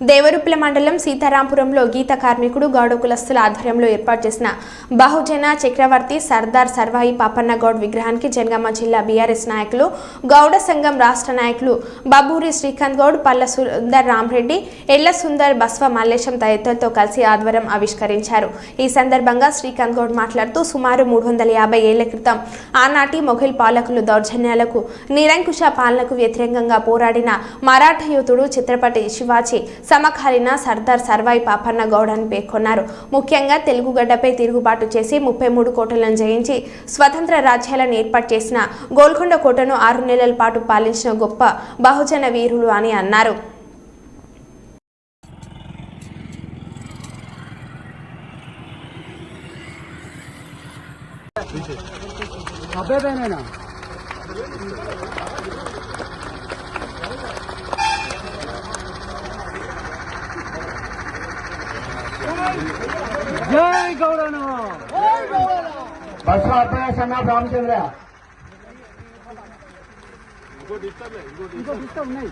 దేవరుప్ల మండలం సీతారాంపురంలో గీత కార్మికుడు గౌడ కులస్తుల ఆధ్వర్యంలో ఏర్పాటు చేసిన బహుజన చక్రవర్తి సర్దార్ సర్వాయి పాపన్న గౌడ్ విగ్రహానికి జనగామ జిల్లా బీఆర్ఎస్ నాయకులు గౌడ సంఘం రాష్ట్ర నాయకులు బబూరి శ్రీకాంత్ గౌడ్ పల్ల సుందర్ రామ్రెడ్డి ఎల్ల సుందర్ బస్వ మల్లేశం తదితరులతో కలిసి ఆధ్వర్యం ఆవిష్కరించారు. ఈ సందర్భంగా శ్రీకాంత్ గౌడ్ మాట్లాడుతూ సుమారు మూడు వందల యాభై ఏళ్ళ క్రితం ఆనాటి మొఘల్ పాలకులు దౌర్జన్యాలకు నిరంకుశ పాలనకు వ్యతిరేకంగా పోరాడిన మరాఠ యోధుడు ఛత్రపతి శివాజీ సమకాలీన సర్దార్ సర్వాయి పాపన్న గౌడ్ అని పేర్కొన్నారు. ముఖ్యంగా తెలుగుగడ్డపై తిరుగుబాటు చేసి ముప్పై మూడు కోటలను జయించి స్వతంత్ర రాజ్యాలను ఏర్పాటు చేసిన గోల్కొండ కోటను ఆరు నెలల పాటు పాలించిన గొప్ప బహుజన వీరులు అని అన్నారు. అబ్బాయినా జై గౌడను బస్సు సన్నా రామచంద్ర? ఇంకో ఇష్టం ఉన్నాయి.